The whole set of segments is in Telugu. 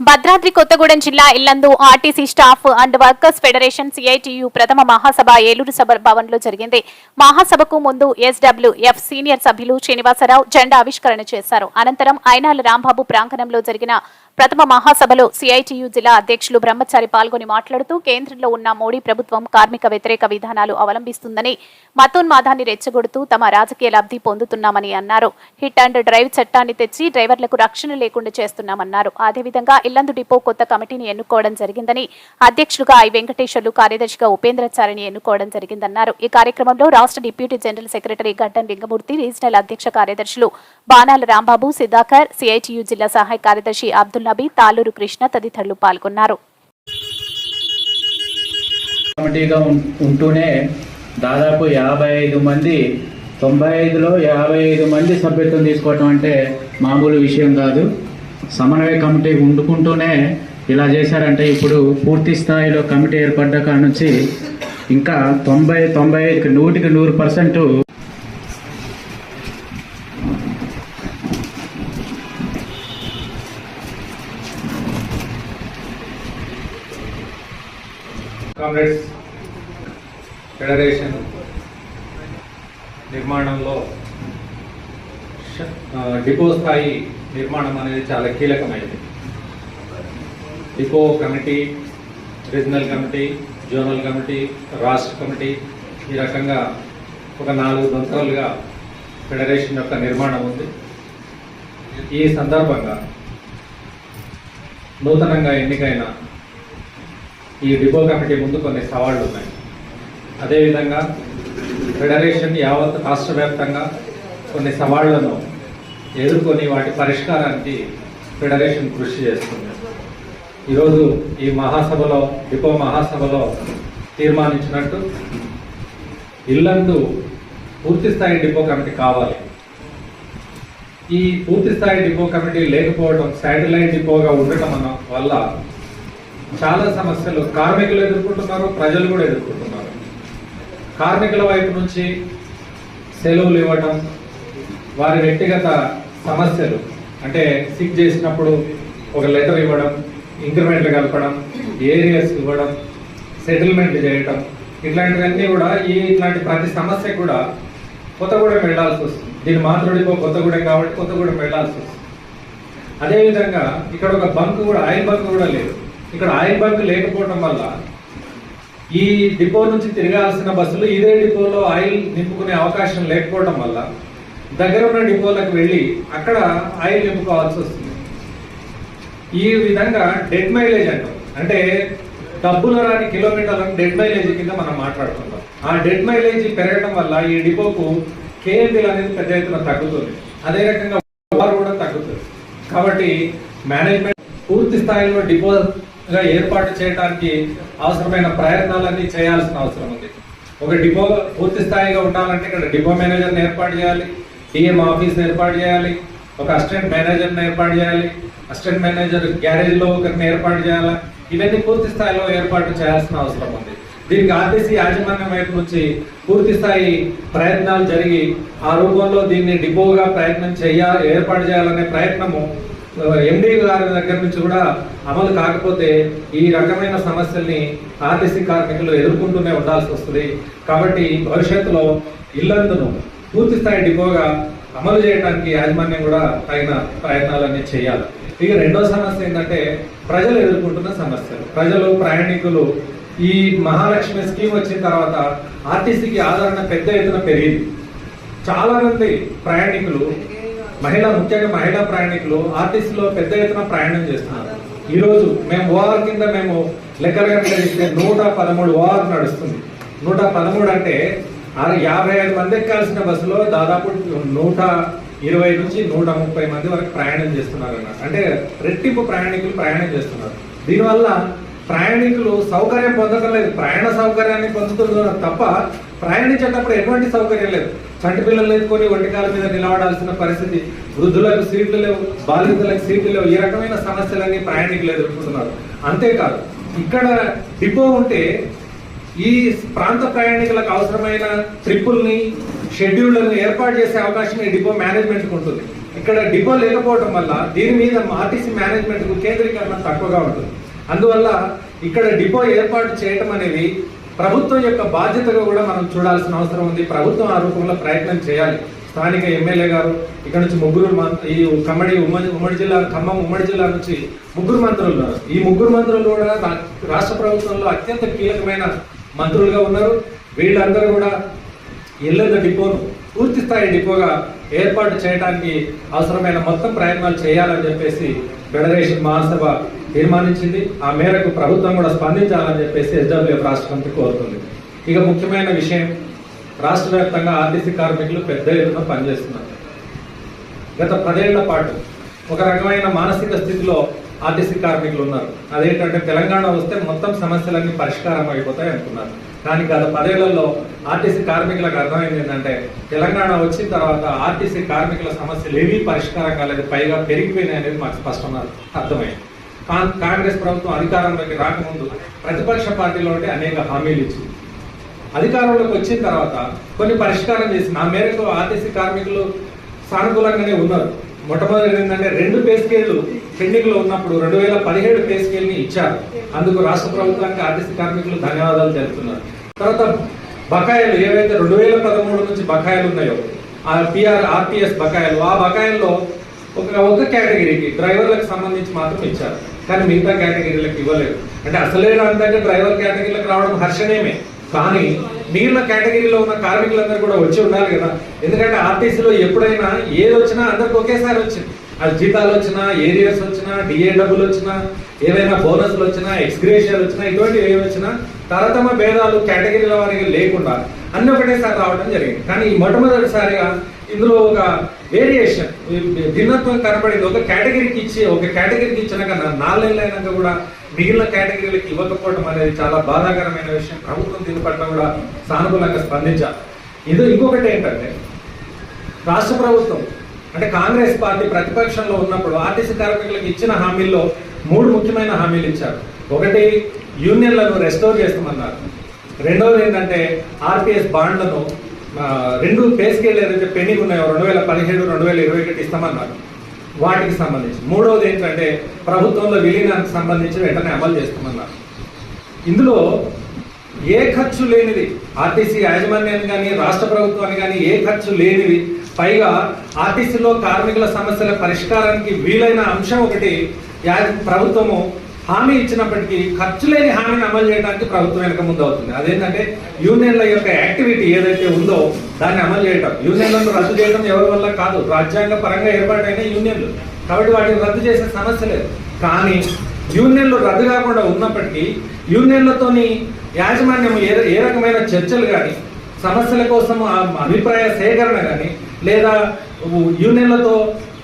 భద్రాద్రి కొత్తగూడెం జిల్లా Yellandu RTC staff and workers federation CITU ప్రథమ మహాసభ ఏలూరు సభ భవన్లో జరిగింది. మహాసభకు ముందు ఎస్డబ్ల్యూఎఫ్ సీనియర్ సభ్యులు శ్రీనివాసరావు జెండా ఆవిష్కరణ చేశారు. అనంతరం ఐనాల రాంబాబు ప్రాంగణంలో జరిగిన ప్రథమ మహాసభలో సిఐటియు జిల్లా అధ్యక్షులు బ్రహ్మచారి పాల్గొని మాట్లాడుతూ కేంద్రంలో ఉన్న మోడీ ప్రభుత్వం కార్మిక వ్యతిరేక విధానాలు అవలంబిస్తుందని మతోన్మాదాన్ని రెచ్చగొడుతూ తమ రాజకీయ లబ్ధి పొందుతున్నామని అన్నారు. హిట్ అండ్ డ్రైవ్ చట్టాన్ని తెచ్చి డ్రైవర్లకు రక్షణ లేకుండా చేస్తున్నామన్నారు. అదేవిధంగా ఇల్లందు డిపో కొత్త కమిటీని ఎన్నుకోవడం జరిగిందని అధ్యక్షులుగా ఐ వెంకటేశ్వర్లు కార్యదర్శిగా ఉపేంద్రచారిని ఎన్నుకోవడం జరిగిందన్నారు. ఈ కార్యక్రమంలో రాష్ట్ర డిప్యూటీ జనరల్ సెక్రటరీ గడ్డం లింగమూర్తి రీజనల్ అధ్యక్ష కార్యదర్శులు బాణాల రాంబాబు సిద్ధాకర్ సిఐటియు జిల్లా సహాయ కార్యదర్శి అబ్దుల్ నబీ తాలూరు కృష్ణ తదితరులు పాల్గొన్నారు. కమిటీగా ఉంటూనే దాదాపు యాభై ఐదు మంది తొంభై ఐదులో యాభై ఐదు మంది సభ్యత్వం తీసుకోవటం అంటే మామూలు విషయం కాదు. సమన్వయ కమిటీ ఉండుకుంటూనే ఇలా చేశారంటే ఇప్పుడు పూర్తి స్థాయిలో కమిటీ ఏర్పడ్డ కాడ నుంచి ఇంకా తొంభై తొంభై ఐదుకి నూటికి నూరు పర్సెంట్ కామ్రేడ్స్ ఫెడరేషన్ నిర్మాణంలో డిపో స్థాయి నిర్మాణం అనేది చాలా కీలకమైనది. Depot committee regional committee zonal committee రాష్ట్ర కమిటీ ఈ రకంగా ఒక నాలుగు దొంతలుగా ఫెడరేషన్ యొక్క నిర్మాణం ఉంది. ఈ సందర్భంగా నూతనంగా ఎన్నికైన ఈ డిపో కమిటీ ముందు కొన్ని సవాళ్ళు ఉన్నాయి అదేవిధంగా ఫెడరేషన్ యావత్ రాష్ట్ర వ్యాప్తంగా కొన్ని సవాళ్ళను ఎదుర్కొని వాటి పరిష్కారానికి ఫెడరేషన్ కృషి చేస్తుంది. ఈరోజు ఈ మహాసభలో డిపో మహాసభలో తీర్మానించినట్టు ఇల్లందు పూర్తి స్థాయి డిపో కమిటీ కావాలి. ఈ పూర్తి స్థాయి డిపో కమిటీ లేకపోవడం శాటిలైట్ డిపోగా ఉండటం వల్ల చాలా సమస్యలు కార్మికులు ఎదుర్కొంటున్నారు ప్రజలు కూడా ఎదుర్కొంటున్నారు. కార్మికుల వైపు నుంచి సెలవులు ఇవ్వటం వారి వ్యక్తిగత సమస్యలు అంటే సిక్ చేసినప్పుడు ఒక లెటర్ ఇవ్వడం ఇంక్రిమెంట్లు కలపడం ఏరియాస్ ఇవ్వడం సెటిల్మెంట్ చేయటం ఇట్లాంటివన్నీ కూడా ఈ ఇట్లాంటి ప్రతి సమస్య కూడా కొత్తగూడెం వెళ్ళాల్సి వస్తుంది. దీని మాతృడిపో కొత్తగూడెం కాబట్టి కొత్తగూడెం వెళ్ళాల్సి వస్తుంది. అదేవిధంగా ఇక్కడ ఒక బంక్ కూడా ఆయిల్ బంక్ కూడా లేదు. ఇక్కడ ఆయిల్ బంక్ లేకపోవడం వల్ల ఈ డిపో నుంచి తిరగాల్సిన బస్సులు ఇదే డిపోలో ఆయిల్ నింపుకునే అవకాశం లేకపోవడం వల్ల దగ్గర ఉన్న డిపోలకు వెళ్ళి అక్కడ ఆయిల్ నింపుకోవాల్సి వస్తుంది. ఈ విధంగా డెడ్ మైలేజ్ అంటాం. అంటే డబ్బులు రాని కిలోమీటర్లను డెడ్ మైలేజ్ కింద మనం మాట్లాడుకుంటాం. ఆ డెడ్ మైలేజ్ పెరగడం వల్ల ఈ డిపోకు కేఎంపీలు అనేది పెద్ద ఎత్తున తగ్గుతుంది. అదే రకంగా వారు కూడా తగ్గుతుంది. కాబట్టి మేనేజ్మెంట్ పూర్తి స్థాయిలో డిపోగా ఏర్పాటు చేయడానికి అవసరమైన ప్రయత్నాలన్నీ చేయాల్సిన అవసరం ఉంది. ఒక డిపో పూర్తి స్థాయిగా ఉండాలంటే ఇక్కడ డిపో మేనేజర్ని ఏర్పాటు చేయాలి. డిఎం ఆఫీస్ ఏర్పాటు చేయాలి ఒక అసిస్టెంట్ మేనేజర్ని ఏర్పాటు చేయాలి అసిస్టెంట్ మేనేజర్ గ్యారేజ్లో ఒకరిని ఏర్పాటు చేయాలి? ఇవన్నీ పూర్తి స్థాయిలో ఏర్పాటు చేయాల్సిన అవసరం ఉంది. దీనికి ఆర్టీసీ యాజమాన్యం వైపు నుంచి పూర్తి స్థాయి ప్రయత్నాలు జరిగి ఆ రూపంలో దీన్ని డిపోగా ప్రయత్నం చేయాలి ఏర్పాటు చేయాలనే ప్రయత్నము ఎండి గారి దగ్గర నుంచి కూడా అమలు కాకపోతే ఈ రకమైన సమస్యల్ని ఆర్టీసీ కార్మికులు ఎదుర్కొంటూనే ఉండాల్సి వస్తుంది. కాబట్టి భవిష్యత్తులో ఇల్లందును పూర్తి స్థాయి డిపోగా అమలు చేయడానికి యాజమాన్యం కూడా తగిన ప్రయత్నాలన్నీ చేయాలి. ఇక రెండో సమస్య ఏంటంటే ప్రజలు ఎదుర్కొంటున్న సమస్యలు. ప్రజలు ప్రయాణికులు ఈ మహాలక్ష్మి స్కీమ్ వచ్చిన తర్వాత ఆర్టీసీకి ఆదరణ పెద్ద ఎత్తున పెరిగింది. చాలా మంది ప్రయాణికులు మహిళా ముఖ్యంగా మహిళా ప్రయాణికులు ఆర్టీసీలో పెద్ద ఎత్తున ప్రయాణం చేస్తున్నారు. ఈరోజు మేము ఓఆర్ కింద మేము లెక్కలు కనుక నూట పదమూడు ఓఆర్ నడుస్తుంది. నూట పదమూడు అంటే యాభై ఐదు మంది ఎక్కాల్సిన బస్సులో దాదాపు నూట ఇరవై నుంచి నూట ముప్పై మంది వరకు ప్రయాణం చేస్తున్నారు అన్నమాట అంటే రెట్టింపు ప్రయాణికులు ప్రయాణం చేస్తున్నారు. దీనివల్ల ప్రయాణికులు సౌకర్యం పొందడం లేదు. ప్రయాణ సౌకర్యాన్ని పొందుతున్నారు తప్ప ప్రయాణించేటప్పుడు ఎటువంటి సౌకర్యం లేదు. చంటి పిల్లలు ఎత్తుకొని ఒంటికాల మీద నిలబడాల్సిన పరిస్థితి వృద్ధులకు సీట్లు లేవు బాలింతలకు సీట్లు లేవు. ఈ రకమైన సమస్యలన్నీ ప్రయాణికులు ఎదుర్కొంటున్నారు. అంతేకాదు ఇక్కడ డిపో ఉంటే ఈ ప్రాంత ప్రయాణికులకు అవసరమైన ట్రిప్పుల్ని షెడ్యూళ్ళను ఏర్పాటు చేసే అవకాశం ఈ డిపో మేనేజ్మెంట్కి ఉంటుంది. ఇక్కడ డిపో లేకపోవడం వల్ల దీని మీద ఆర్టీసీ మేనేజ్మెంట్కు కేంద్రీకరణ తక్కువగా ఉంటుంది. అందువల్ల ఇక్కడ డిపో ఏర్పాటు చేయటం అనేది ప్రభుత్వం యొక్క బాధ్యతగా కూడా మనం చూడాల్సిన అవసరం ఉంది. ప్రభుత్వం ఆ రూపంలో ప్రయత్నం చేయాలి. స్థానిక ఎమ్మెల్యే గారు ఇక్కడ నుంచి ముగ్గురు ఈ కమ్మడి ఉమ్మడి ఉమ్మడి జిల్లా ఖమ్మం ఉమ్మడి జిల్లా నుంచి ముగ్గురు మంత్రులు ఉన్నారు. ఈ ముగ్గురు మంత్రులు కూడా రా- రాష్ట్ర ప్రభుత్వంలో అత్యంత కీలకమైన మంత్రులుగా ఉన్నారు. వీళ్ళందరూ కూడా ఎల్లెద డిపోను పూర్తి స్థాయి డిపోగా ఏర్పాటు చేయడానికి అవసరమైన మొత్తం ప్రయత్నాలు చేయాలని చెప్పేసి ఫెడరేషన్ మహాసభ తీర్మానించింది. ఆ మేరకు ప్రభుత్వం కూడా స్పందించాలని చెప్పేసి ఎస్డబ్ల్యూఎఫ్ రాష్ట్ర కమిటీ కోరుతుంది. ఇక ముఖ్యమైన విషయం రాష్ట్ర వ్యాప్తంగా ఆర్టీసీ కార్మికులు పెద్ద ఎత్తున పనిచేస్తున్నారు. గత పదేళ్ళ పాటు ఒక రకమైన మానసిక స్థితిలో ఆర్టీసీ కార్మికులు ఉన్నారు. అదేంటంటే తెలంగాణ వస్తే మొత్తం సమస్యలన్నీ పరిష్కారం అయిపోతాయి అనుకున్నారు. కానీ గత పదేళ్ళలో ఆర్టీసీ కార్మికులకు అర్థమైంది ఏంటంటే తెలంగాణ వచ్చిన తర్వాత ఆర్టీసీ కార్మికుల సమస్యలు ఏవీ పరిష్కారం కాలేదు పైగా పెరిగిపోయినాయి అనేది మాకు స్పష్టంగా అర్థమైంది. కాంగ్రెస్ ప్రభుత్వం అధికారంలోకి రాకముందు ప్రతిపక్ష పార్టీలో ఉంటే అనేక హామీలు ఇచ్చింది. అధికారంలోకి వచ్చిన తర్వాత కొన్ని పరిష్కారం చేసింది. ఆ మేరకు ఆర్టీసీ కార్మికులు సానుకూలంగానే ఉన్నారు. మొట్టమొదటి ఏంటంటే రెండు పే స్కేళ్ళు పెండింగ్లో ఉన్నప్పుడు రెండు వేల పదిహేడు పే స్కేల్ని ఇచ్చారు. అందుకు రాష్ట్ర ప్రభుత్వానికి ఆర్టీసీ కార్మికులు ధన్యవాదాలు తెలుపుతున్నారు. తర్వాత బకాయిలు ఏవైతే రెండు వేల పదమూడు నుంచి బకాయిలు ఉన్నాయో ఆ పిఆర్ ఆర్పిఎస్ బకాయిలు ఆ బకాయిల్లో ఒక ఒక కేటగిరీకి డ్రైవర్లకు సంబంధించి మాత్రం ఇచ్చారు. కానీ మిగతా కేటగిరీలకు ఇవ్వలేదు. అంటే అసలే రాందంటే డ్రైవర్ కేటగిరీలకు రావడం హర్షణీయమే. కానీ మిగిలిన కేటగిరీలో ఉన్న కార్మికులందరూ కూడా వచ్చి ఉండాలి కదా. ఎందుకంటే ఆర్టీసీలో ఎప్పుడైనా ఏది వచ్చినా అందరికి ఒకేసారి వచ్చింది. అది జీతాలు వచ్చినా ఏరియర్స్ వచ్చినా డిఏ డబ్బులు వచ్చినా ఏవైనా బోనస్లు వచ్చినా ఎక్స్గ్రేషియల్ వచ్చినా ఇటువంటివి ఏవి వచ్చినా తరతమ భేదాలు కేటగిరీల వారికి లేకుండా అన్ని ఒకటేసారి రావడం జరిగింది. కానీ ఈ మొట్టమొదటిసారిగా ఇందులో ఒక వేరియేషన్ భిన్నత్వం కనబడింది. ఒక కేటగిరీకి ఇచ్చి ఒక కేటగిరీకి ఇచ్చిన కన్నా నాలుగేళ్ళు అయినాక కూడా మిగిలిన కేటగిరీలకు ఇవ్వకపోవడం అనేది చాలా బాధాకరమైన విషయం. ప్రభుత్వం దీని పట్ల కూడా సానుకూలంగా స్పందించాలి ఇది ఇంకొకటి ఏంటంటే రాష్ట్ర ప్రభుత్వం అంటే కాంగ్రెస్ పార్టీ ప్రతిపక్షంలో ఉన్నప్పుడు ఆర్టీసీ కార్మికులకు ఇచ్చిన హామీల్లో మూడు ముఖ్యమైన హామీలు ఇచ్చారు. ఒకటి యూనియన్లను రెస్టోర్ చేస్తామన్నారు. రెండవది ఏంటంటే ఆర్పిఎస్ బాండ్లను రెండు పే స్కేల్ ఏదైతే పెండింగ్ ఉన్నాయో రెండు వేల పదిహేడు రెండు వేల ఇరవై ఒకటి ఇస్తామన్నారు. వాటికి సంబంధించి. మూడవది ఏంటంటే ప్రభుత్వంలో విలీనానికి సంబంధించి వెంటనే అమలు చేస్తామన్నారు. ఇందులో ఏ ఖర్చు లేనిది ఆర్టీసీ యాజమాన్యాన్ని కానీ రాష్ట్ర ప్రభుత్వాన్ని కానీ ఏ ఖర్చు లేనివి పైగా ఆర్టీసీలో కార్మికుల సమస్యల పరిష్కారానికి వీలైన అంశం ఒకటి ప్రభుత్వము హామీ ఇచ్చినప్పటికీ ఖర్చు లేని హామీని అమలు చేయడానికి ప్రభుత్వం వెనక ముందు అవుతుంది. అదేంటంటే యూనియన్ల యొక్క యాక్టివిటీ ఏదైతే ఉందో దాన్ని అమలు చేయడం యూనియన్లను రద్దు చేయడం ఎవరి వల్ల కాదు. రాజ్యాంగ పరంగా ఏర్పాటైన యూనియన్లు. కాబట్టి వాటిని రద్దు చేసే సమస్య లేదు. కానీ యూనియన్లు రద్దు కాకుండా ఉన్నప్పటికీ యూనియన్లతోని యాజమాన్యం ఏ ఏ రకమైన చర్చలు కానీ సమస్యల కోసం ఆ అభిప్రాయ సేకరణ కానీ లేదా యూనియన్లతో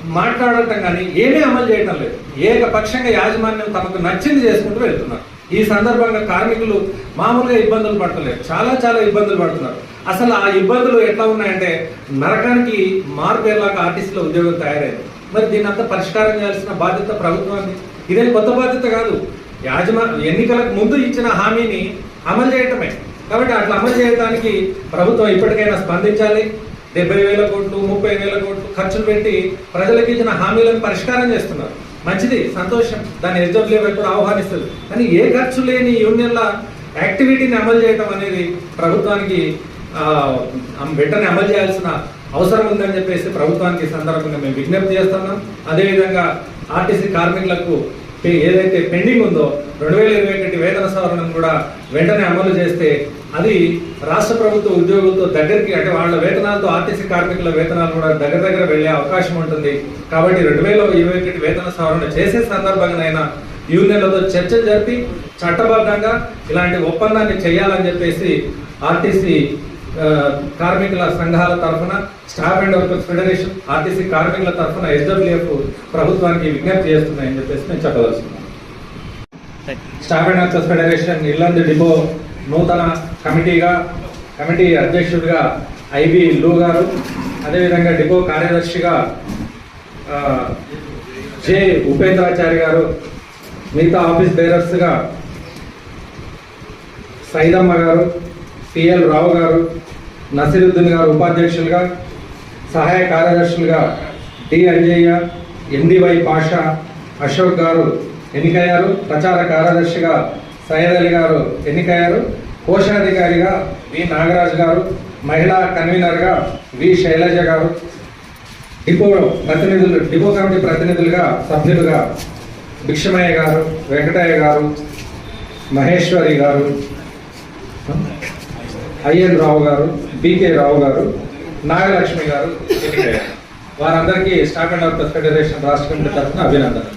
మాట్లాడటం కానీ ఏమీ అమలు చేయటం లేదు. ఏకపక్షంగా యాజమాన్యం తమకు నచ్చింది చేసుకుంటూ వెళ్తున్నారు. ఈ సందర్భంగా కార్మికులు మామూలుగా ఇబ్బందులు పడతలేరు. చాలా చాలా ఇబ్బందులు పడుతున్నారు. అసలు ఆ ఇబ్బందులు ఎట్లా ఉన్నాయంటే నరకానికి మార్పేలాగా ఆర్టీసీలో ఉద్యోగం తయారైంది. మరి దీని అంతా పరిష్కారం చేయాల్సిన బాధ్యత ప్రభుత్వాన్ని ఇదేం కొత్త బాధ్యత కాదు. యాజమా ఎన్నికలకు ముందు ఇచ్చిన హామీని అమలు చేయటమే. కాబట్టి అట్లా అమలు చేయడానికి ప్రభుత్వం ఇప్పటికైనా స్పందించాలి. డెబ్బై వేల కోట్లు ముప్పై వేల కోట్లు ఖర్చులు పెట్టి ప్రజలకు ఇచ్చిన హామీలను పరిష్కారం చేస్తున్నారు. మంచిది సంతోషం. దాన్ని ఎస్డబ్ల్యూ కూడా ఆహ్వానిస్తుంది. కానీ ఏ ఖర్చు లేని యూనియన్ల యాక్టివిటీని అమలు చేయడం అనేది ప్రభుత్వానికి వెంటనే అమలు చేయాల్సిన అవసరం ఉందని చెప్పేసి ప్రభుత్వానికి సందర్భంగా మేము విజ్ఞప్తి చేస్తున్నాం. అదేవిధంగా ఆర్టీసీ కార్మికులకు ఏదైతే పెండింగ్ ఉందో రెండు వేల ఇరవై ఒకటి వేతన సవరణను కూడా వెంటనే అమలు చేస్తే అది రాష్ట్ర ప్రభుత్వ ఉద్యోగులతో దగ్గరికి అంటే వాళ్ళ వేతనాలతో ఆర్టీసీ కార్మికుల వేతనాలు కూడా దగ్గర దగ్గర వెళ్ళే అవకాశం ఉంటుంది. కాబట్టి రెండు వేల ఇరవై ఒకటి వేతన సవరణ చేసే సందర్భంగానైనా యూనియన్లతో చర్చలు జరిపి చట్టబద్ధంగా ఇలాంటి ఒప్పందాన్ని చేయాలని చెప్పేసి ఆర్టీసీ కార్మికుల సంఘాల తరఫున staff and workers federation RTC కార్మికుల తరఫున ఎస్డబ్ల్యూఎఫ్ ప్రభుత్వానికి విజ్ఞప్తి చేస్తున్నాయని చెప్పేసి నేను చెప్పదలుచుకున్నాను staff and workers federation Yellandu depot నూతన కమిటీగా కమిటీ అధ్యక్షుడిగా ఐబి లూ గారు అదేవిధంగా డిపో కార్యదర్శిగా జె ఉపేంద్రాచారి గారు మిగతా ఆఫీస్ బేరర్స్గా సైదమ్మ గారు పిఎల్ రావు గారు నసీరుద్దీన్ గారు ఉపాధ్యక్షులుగా సహాయ కార్యదర్శులుగా డి అంజయ్య ఎండివై పాషా అశోక్ గారు ఎన్నికయ్యారు ప్రచార కార్యదర్శిగా సయ్యద్ అలీ గారు ఎన్నికయ్యారు కోశాధికారిగా వి నాగరాజు గారు మహిళా కన్వీనర్గా వి శైలజ గారు డిపో ప్రతినిధులు డిపో కమిటీ ప్రతినిధులుగా సభ్యులుగా భిక్షమయ్య గారు వెంకటయ్య గారు మహేశ్వరి గారు ఐఎన్ రావు గారు బికే రావు గారు నాగలక్ష్మి గారు వారందరికీ స్టాక్ అండ్ వర్కర్స్ ఫెడరేషన్ రాష్ట్ర కమిటీ తరఫున అభినందనలు.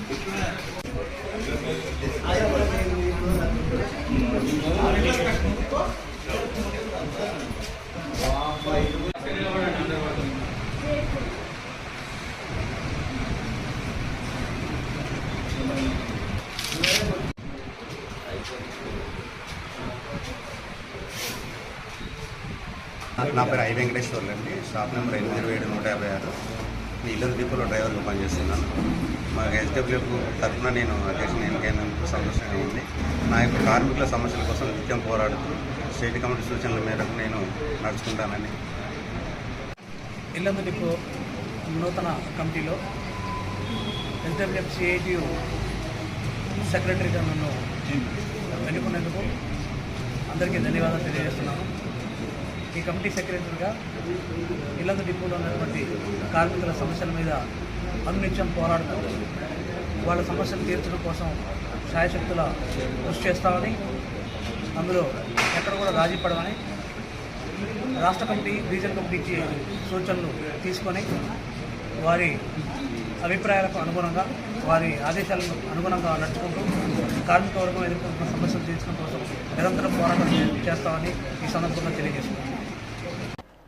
నా పేరు ఐ వెంకటేశ్వర్లు అండి షాప్ నెంబర్ ఎనిమిది ఇరవై ఏడు నూట యాభై ఆరు. మీ ఇల్లూరు డిపోలో డ్రైవర్గా పనిచేస్తున్నాను. మా ఎస్డబ్ల్యూఎఫ్ తరఫున నేను అధ్యక్షుని ఎన్నికైనందుకు సంతోషంగా ఉంది. నా యొక్క కార్మికుల సమస్యల కోసం నిత్యం పోరాడుతూ స్టేట్ కమిటీ సూచనల మేరకు నేను నడుచుకుంటానని. ఇల్లందు డిపో నూతన కమిటీలో ఎస్డబ్ల్యూఎఫ్ సిఐటియు సెక్రటరీగా నన్ను ఎన్నుకున్నందుకు అందరికీ ధన్యవాదాలు తెలియజేస్తున్నాను. ఈ కమిటీ సెక్రటరీగా ఇల్లందు డిపోలో ఉన్నటువంటి కార్మికుల సమస్యల మీద అనునిత్యం పోరాడుతూ వాళ్ళ సమస్యలు తీర్చడం కోసం శాయశక్తుల కృషి చేస్తామని అందులో ఎక్కడ కూడా రాజీ పడమని రాష్ట్ర కమిటీ రీజనల్ కమిటీకి సూచనలు తీసుకొని వారి అభిప్రాయాలకు అనుగుణంగా వారి ఆదేశాలకు అనుగుణంగా నడుచుకుంటూ కార్మిక వర్గం ఎదుర్కొంటున్న సమస్యలు తీర్చడం కోసం నిరంతరం పోరాటం చేస్తామని ఈ సందర్భంగా తెలియజేస్తున్నాను